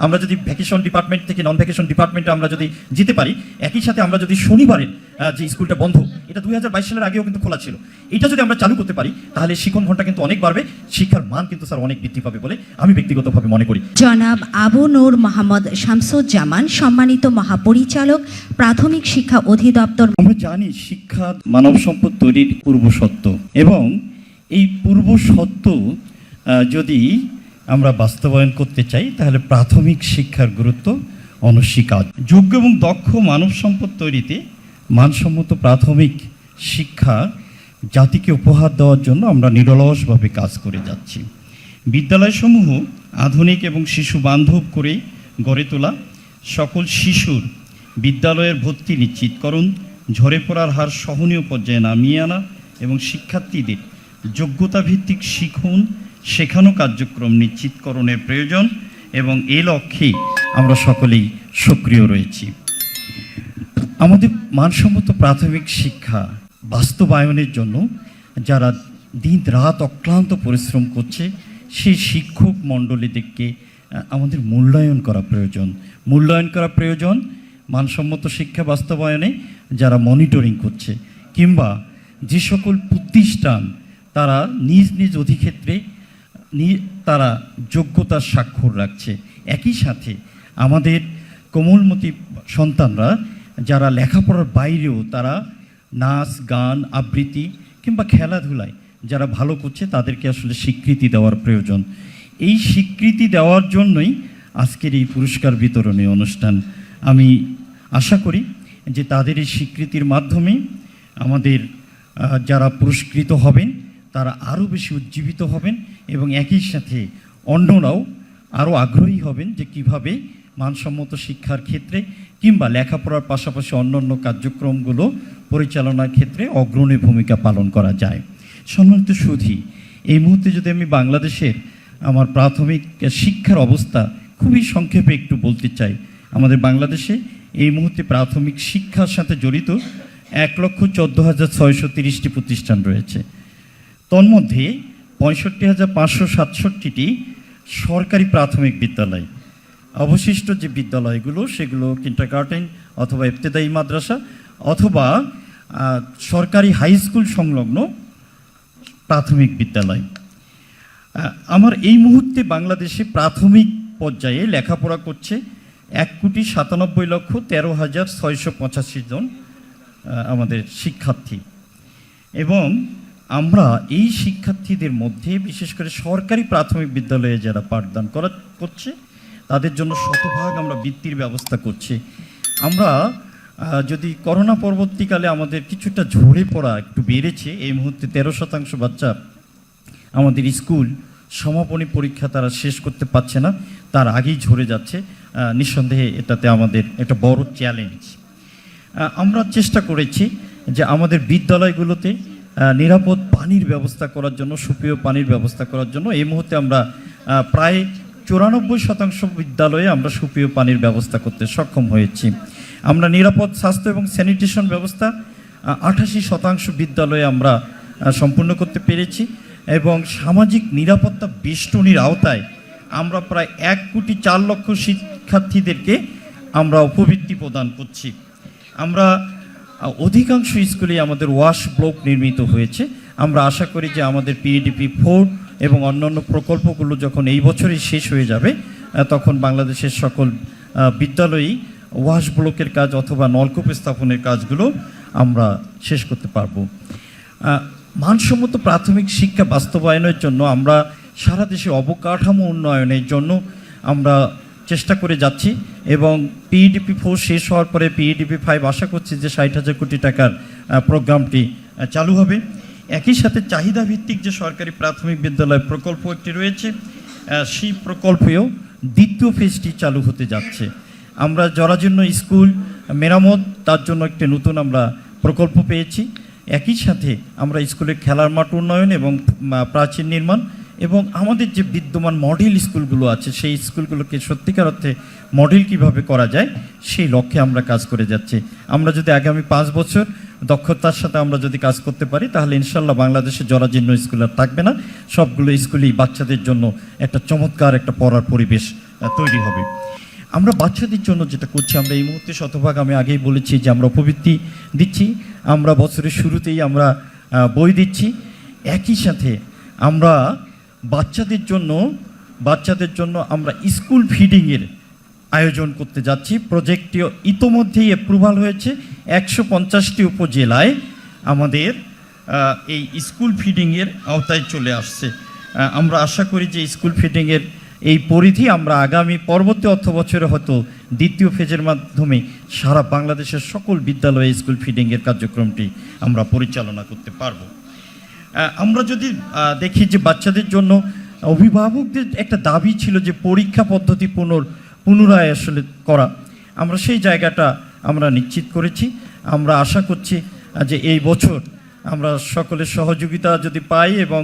আমরা যদি vacation department থেকে নন ভ্যাকেশন ডিপার্টমেন্টে আমরা যদি যেতে পারি একই সাথে আমরা যদি শনিবারে আহ, যে স্কুলটা বন্ধ এটা দুই হাজার বাইশ সালের আগেও কিন্তু খোলা ছিল। এটা যদি আমরা চালু করতে পারি তাহলে শিক্ষণ ঘণ্টা কিন্তু অনেক বাড়বে শিক্ষার মান কিন্তু স্যার অনেক বৃদ্ধি পাবে বলে আমি ব্যক্তিগতভাবে মনে করি। জনাব আবু নূর মোহাম্মদ শামসুজ্জামান সম্মানিত মহাপরিচালক প্রাথমিক শিক্ষা অধিদপ্তর। আমরা জানি শিক্ষা মানব সম্পদ তৈরির পূর্ব সত্য এবং এই পূর্ব সত্য যদি আমরা বাস্তবায়ন করতে চাই, তাহলে প্রাথমিক শিক্ষার গুরুত্ব অনস্বীকার। যোগ্য এবং দক্ষ মানব সম্পদ তৈরিতে মানসম্মত প্রাথমিক শিক্ষা জাতিকে উপহার দেওয়ার জন্য আমরা নিরলসভাবে কাজ করে যাচ্ছি। বিদ্যালয়সমূহ আধুনিক এবং শিশু বান্ধব করে গড়ে তোলা, সকল শিশুর বিদ্যালয়ের ভর্তি নিশ্চিতকরণ ঝরে পড়ার হার সহনীয় পর্যায়ে নামিয়ে আনা এবং শিক্ষার্থীদের যোগ্যতা ভিত্তিক শিখুন শেখানো কার্যক্রম নিশ্চিতকরণের প্রয়োজন এবং এ লক্ষ্যে আমরা সকলেই সক্রিয় রয়েছি। আমাদের মানসম্মত প্রাথমিক শিক্ষা বাস্তবায়নের জন্য যারা দিন রাত অক্লান্ত পরিশ্রম করছে, সেই শিক্ষক মণ্ডলীদেরকে আমাদের মূল্যায়ন করা প্রয়োজন। মূল্যায়ন করা প্রয়োজন মানসম্মত শিক্ষা বাস্তবায়নে যারা মনিটরিং করছে, কিংবা যে সকল প্রতিষ্ঠান তারা নিজ নিজ অধিক্ষেত্রে তারা যোগ্যতার স্বাক্ষর রাখছে। একই সাথে আমাদের কোমলমতি সন্তানরা যারা লেখাপড়ার বাইরেও তারা নাচ, গান, আবৃত্তি কিংবা খেলাধুলায় যারা ভালো করছে তাদেরকে আসলে স্বীকৃতি দেওয়ার প্রয়োজন। এই স্বীকৃতি দেওয়ার জন্যই আজকের এই পুরস্কার বিতরণী অনুষ্ঠান। আমি আশা করি যে তাদের এই স্বীকৃতির মাধ্যমে আমাদের যারা পুরস্কৃত হবেন তারা আরও বেশি উজ্জীবিত হবেন এবং একই সাথে অন্যরাও আরও আগ্রহী হবেন যে কীভাবে মানসম্মত শিক্ষার ক্ষেত্রে কিংবা লেখাপড়ার পাশাপাশি অন্যান্য কার্যক্রমগুলো পরিচালনার ক্ষেত্রে অগ্রণী ভূমিকা পালন করা যায়। সম্মানিত সুধী, এই মুহূর্তে যদি আমি বাংলাদেশের আমার প্রাথমিক শিক্ষার অবস্থা খুবই সংক্ষেপে একটু বলতে চাই, আমাদের বাংলাদেশে এই মুহূর্তে প্রাথমিক শিক্ষার সাথে জড়িত এক লক্ষ চোদ্দ হাজার ছয়শো তিরিশটি প্রতিষ্ঠান রয়েছে। তন্মধ্যে পঁয়ষট্টি হাজার পাঁচশো সাতষট্টিটি সরকারি প্রাথমিক বিদ্যালয়। অবশিষ্ট যে বিদ্যালয়গুলো, সেগুলো কিন্টারগার্টেন অথবা ইবতেদায়ী মাদ্রাসা অথবা সরকারি হাই স্কুল সংলগ্ন প্রাথমিক বিদ্যালয়। আমার এই মুহূর্তে বাংলাদেশে প্রাথমিক পর্যায়ে লেখাপড়া করছে এক কোটি সাতানব্বই লক্ষ তেরো হাজার ছয়শো পঁচাশি জন আমাদের শিক্ষার্থী। এবং আমরা এই শিক্ষার্থীদের মধ্যে, বিশেষ করে সরকারি প্রাথমিক বিদ্যালয়ে যারা পাঠদান করা করছে, তাদের জন্য শতভাগ আমরা বৃত্তির ব্যবস্থা করছি। আমরা যদি করোনা পরবর্তীকালে আমাদের কিছুটা ঝরে পড়া একটু বেড়েছে, এই মুহূর্তে তেরো শতাংশ বাচ্চা আমাদের স্কুল সমাপনী পরীক্ষা তারা শেষ করতে পারছে না, তার আগেই ঝরে যাচ্ছে। নিঃসন্দেহে এটাতে আমাদের একটা বড় চ্যালেঞ্জ আমরা চেষ্টা করেছি যে আমাদের বিদ্যালয়গুলোতে নিরাপদ পানির ব্যবস্থা করার জন্য সুপেয় পানির ব্যবস্থা করার জন্য এই মুহূর্তে আমরা প্রায় চুরানব্বই শতাংশ বিদ্যালয়ে আমরা সুপেয় পানির ব্যবস্থা করতে সক্ষম হয়েছি। আমরা নিরাপদ স্বাস্থ্য এবং স্যানিটেশন ব্যবস্থা আঠাশি শতাংশ বিদ্যালয়ে আমরা সম্পূর্ণ করতে পেরেছি এবং সামাজিক নিরাপত্তা বেষ্টনীর আওতায় আমরা প্রায় এক কোটি চার লক্ষ শিক্ষার্থীদেরকে আমরা উপবৃত্তি প্রদান করছি। আমরা অধিকাংশ স্কুলে আমাদের ওয়াশ ব্লক নির্মিত হয়েছে। আমরা আশা করি যে আমাদের পিএডিপি ফোর এবং অন্যান্য প্রকল্পগুলো যখন এই বছরই শেষ হয়ে যাবে তখন বাংলাদেশের সকল বিদ্যালয়েই ওয়াশ ব্লকের কাজ অথবা নলকূপ স্থাপনের কাজগুলো আমরা শেষ করতে পারব। মানসম্মত প্রাথমিক শিক্ষা বাস্তবায়নের জন্য আমরা সারা দেশে অবকাঠামো উন্নয়নের জন্য আমরা চেষ্টা করে যাচ্ছি এবং পিইডিপি ফোর শেষ হওয়ার পরে পিইডিপি ফাইভ আশা করছি যে ষাট হাজার কোটি টাকার প্রোগ্রামটি চালু হবে। একই সাথে চাহিদা ভিত্তিক যে সরকারি প্রাথমিক বিদ্যালয় প্রকল্প একটি রয়েছে সেই প্রকল্পেও দ্বিতীয় ফেজটি চালু হতে যাচ্ছে। আমরা জরাজীর্ণ স্কুল মেরামত তার জন্য একটি নতুন আমরা প্রকল্প পেয়েছি। একই সাথে আমরা স্কুলের খেলার মাঠ উন্নয়ন এবং উম, প্রাচীর নির্মাণ এবং আমাদের যে বিদ্যমান মডেল স্কুলগুলো আছে, সেই স্কুলগুলোকে সত্যিকার অর্থে মডেল কীভাবে করা যায়, সেই লক্ষ্যে আমরা কাজ করে যাচ্ছি। আমরা যদি আগামী পাঁচ বছর দক্ষতার সাথে আমরা যদি কাজ করতে পারি, তাহলে ইনশাল্লাহ বাংলাদেশে জরাজীর্ণ স্কুল আর থাকবে না। সবগুলো স্কুলেই বাচ্চাদের জন্য একটা চমৎকার একটা পড়ার পরিবেশ তৈরি হবে। আমরা বাচ্চাদের জন্য যেটা করছি, আমরা এই মুহূর্তে শতভাগ আমি আগেই বলেছি যে আমরা উপবৃত্তি দিচ্ছি। আমরা বছরের শুরুতেই আমরা বই দিচ্ছি। একই সাথে আমরা বাচ্চাদের জন্য বাচ্চাদের জন্য আমরা স্কুল ফিডিংয়ের আয়োজন করতে যাচ্ছি। প্রজেক্টটিও ইতোমধ্যেই অ্যাপ্রুভাল হয়েছে একশো পঞ্চাশটি উপজেলায়। আমাদের এই স্কুল ফিডিংয়ের আওতায় চলে আসছে। আমরা আশা করি যে স্কুল ফিডিংয়ের এই পরিধি আমরা আগামী পরবর্তী অর্থ বছরে হয়তো দ্বিতীয় ফেজের মাধ্যমে সারা বাংলাদেশের সকল বিদ্যালয়ে স্কুল ফিডিংয়ের কার্যক্রমটি আমরা পরিচালনা করতে পারব। আমরা যদি দেখি যে বাচ্চাদের জন্য অভিভাবকদের একটা দাবি ছিল যে পরীক্ষা পদ্ধতি পুনর, পুনরায় আসলে করা। আমরা সেই জায়গাটা আমরা নিশ্চিত করেছি। আমরা আশা করছি যে এই বছর আমরা সকলের সহযোগিতা যদি পাই এবং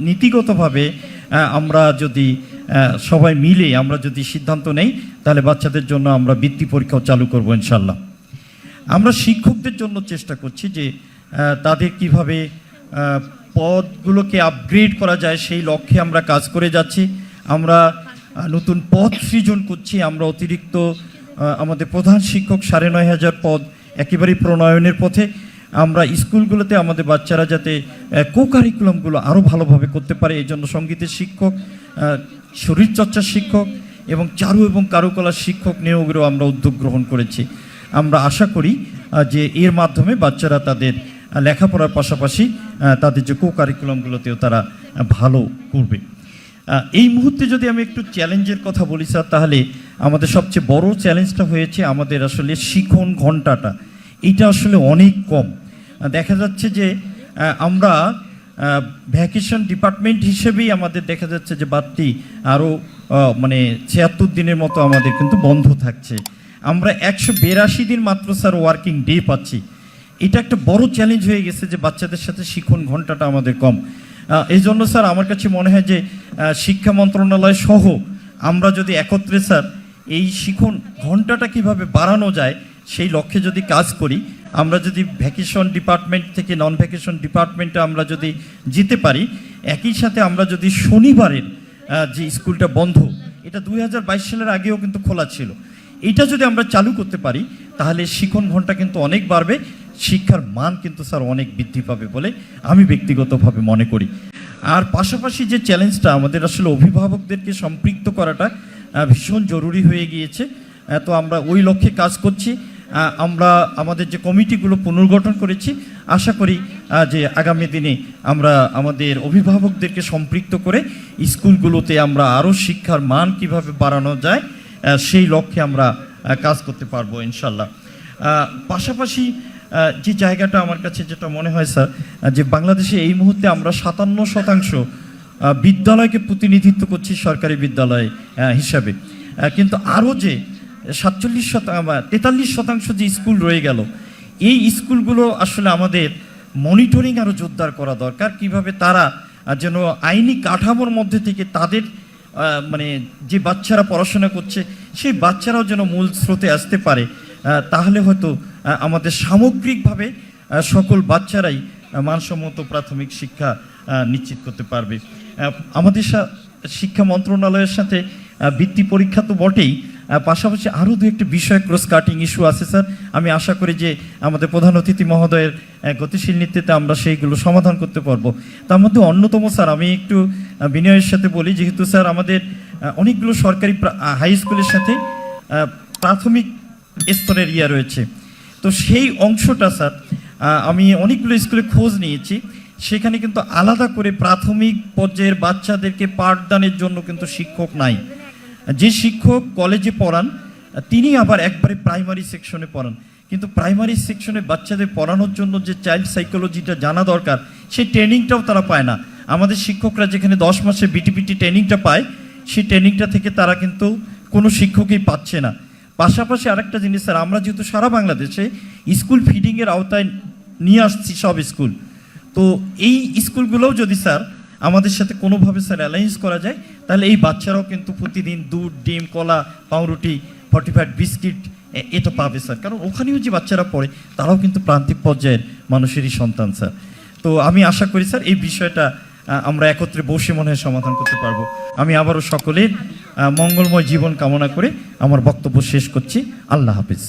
নীতিগতভাবে আমরা যদি সবাই মিলে আমরা যদি সিদ্ধান্ত নেই, তাহলে বাচ্চাদের জন্য আমরা বৃত্তি পরীক্ষাও চালু করব ইনশাল্লাহ আমরা শিক্ষকদের জন্য চেষ্টা করছি যে তাদের কীভাবে পদগুলোকে আপগ্রেড করা যায়, সেই লক্ষ্যে আমরা কাজ করে যাচ্ছি। আমরা নতুন পদ সৃজন করছি। আমরা অতিরিক্ত আমাদের প্রধান শিক্ষক সাড়ে নয় হাজার পদ একেবারেই প্রণয়নের পথে। আমরা স্কুলগুলোতে আমাদের বাচ্চারা যাতে কো কারিকুলামগুলো আরও ভালোভাবে করতে পারে, এই জন্য সঙ্গীতের শিক্ষক শরীরচর্চার শিক্ষক এবং চারু এবং কারুকলার শিক্ষক নিয়োগেরও আমরা উদ্যোগ গ্রহণ করেছি। আমরা আশা করি যে এর মাধ্যমে বাচ্চারা তাদের লেখাপড়ার পাশাপাশি তাদের যে কো কারিকুলামগুলোতেও তারা ভালো করবে। এই মুহূর্তে যদি আমি একটু চ্যালেঞ্জের কথা বলি, স্যার, তাহলে আমাদের সবচেয়ে বড় চ্যালেঞ্জটা হয়েছে আমাদের আসলে শিখন ঘন্টাটা এটা আসলে অনেক কম। দেখা যাচ্ছে যে আমরা ভ্যাকেশন ডিপার্টমেন্ট হিসেবেই আমাদের দেখা যাচ্ছে যে বাড়তি আরও মানে ছিয়াত্তর দিনের মতো আমাদের কিন্তু বন্ধ থাকছে। আমরা একশো বিরাশি দিন মাত্র, স্যার ওয়ার্কিং ডে পাচ্ছি। এটা একটা বড় চ্যালেঞ্জ হয়ে গেছে যে বাচ্চাদের সাথে শিখন ঘন্টাটা আমাদের কম। এই জন্য স্যার আমার কাছে মনে হয় যে শিক্ষা মন্ত্রণালয় সহ আমরা যদি একত্রে স্যার এই শিখন ঘন্টাটা কীভাবে বাড়ানো যায়, সেই লক্ষ্যে যদি কাজ করি, আমরা যদি ভ্যাকেশন ডিপার্টমেন্ট থেকে নন ভ্যাকেশন ডিপার্টমেন্টে আমরা যদি যেতে পারি, একই সাথে আমরা যদি শনিবারের যে স্কুলটা বন্ধ, এটা দুই হাজার বাইশ সালের আগেও কিন্তু খোলা ছিল। এটা যদি আমরা চালু করতে পারি, তাহলে শিখন ঘণ্টা কিন্তু অনেক বাড়বে। শিক্ষার মান কিন্তু স্যার অনেক বৃদ্ধি পাবে বলে আমি ব্যক্তিগতভাবে মনে করি। আর পাশাপাশি যে চ্যালেঞ্জটা আমাদের আসলে অভিভাবকদেরকে সম্পৃক্ত করাটা ভীষণ জরুরি হয়ে গিয়েছে। তো আমরা ওই লক্ষ্যে কাজ করছি। আমরা আমাদের যে কমিটিগুলো পুনর্গঠন করেছি, আশা করি যে আগামী দিনে আমরা আমাদের অভিভাবকদেরকে সম্পৃক্ত করে স্কুলগুলোতে আমরা আরও শিক্ষার মান কীভাবে বাড়ানো যায় সেই লক্ষ্যে আমরা কাজ করতে পারব ইনশাল্লাহ। পাশাপাশি যে জায়গাটা আমার কাছে যেটা মনে হয়, স্যার যে বাংলাদেশে এই মুহূর্তে আমরা সাতান্ন শতাংশ বিদ্যালয়কে প্রতিনিধিত্ব করছি সরকারি বিদ্যালয় হিসাবে। কিন্তু আরও যে সাতচল্লিশ শতাংশ তেতাল্লিশ শতাংশ যে স্কুল রয়ে গেল, এই স্কুলগুলো আসলে আমাদের মনিটরিং আরও জোরদার করা দরকার। কীভাবে তারা যেন আইনি কাঠামোর মধ্যে থেকে তাদের মানে যে বাচ্চারা পড়াশোনা করছে, সেই বাচ্চারাও যেন মূল স্রোতে আসতে পারে তাহলে হয়তো আমাদের সামগ্রিকভাবে সকল বাচ্চারাই মানসম্মত প্রাথমিক শিক্ষা নিশ্চিত করতে পারবে। আমাদের শিক্ষা মন্ত্রণালয়ের সাথে বৃত্তি পরীক্ষা তো বটেই। পাশাপাশি আরও দু একটি বিষয় ক্রস কাটিং ইস্যু আছে, স্যার। আমি আশা করি যে আমাদের প্রধান অতিথি মহোদয়ের গতিশীল নীতিতে আমরা সেইগুলো সমাধান করতে পারব। তার মধ্যে অন্যতম, স্যার, আমি একটু বিনয়ের সাথে বলি, যেহেতু, স্যার, আমাদের অনেকগুলো সরকারি হাই স্কুলের সাথে প্রাথমিক স্তরের ইয়া রয়েছে। তো সেই অংশটা স্যার আমি অনেকগুলো স্কুলে খোঁজ নিয়েছি। সেখানে কিন্তু আলাদা করে প্রাথমিক পর্যায়ের বাচ্চাদেরকে পাঠদানের জন্য কিন্তু শিক্ষক নাই। যে শিক্ষক কলেজে পড়ান, তিনি আবার একবারে প্রাইমারি সেকশনে পড়ান। কিন্তু প্রাইমারি সেকশনে বাচ্চাদের পড়ানোর জন্য যে চাইল্ড সাইকোলজিটা জানা দরকার সেই ট্রেনিংটাও তারা পায় না। আমাদের শিক্ষকরা যেখানে দশ মাসে বিটিপিটি ট্রেনিংটা পায়, সেই ট্রেনিংটা থেকে তারা কিন্তু কোনো শিক্ষকই পাচ্ছে না। পাশাপাশি আরেকটা জিনিস, স্যার, আমরা যেহেতু সারা বাংলাদেশে স্কুল ফিডিংয়ের আওতায় নিয়ে আসছি সব স্কুল, তো এই স্কুলগুলোও যদি, স্যার, আমাদের সাথে কোনোভাবে, স্যার, অ্যালায়েন্স করা যায়, তাহলে এই বাচ্চারাও কিন্তু প্রতিদিন দুধ, ডিম, কলা, পাউরুটি ফর্টিফাইড বিস্কিট এটা পাবে, স্যার। কারণ ওখানেও যে বাচ্চারা পড়ে, তারাও কিন্তু প্রান্তিক পর্যায়ের মানুষেরই সন্তান, স্যার। তো আমি আশা করি, স্যার, এই বিষয়টা আমরা একত্রে বসে মনে হয় সমাধান করতে পারব। আমি আবারও সকলের মঙ্গলময় জীবন কামনা করে আমার বক্তব্য শেষ করছি। আল্লাহ হাফিজ।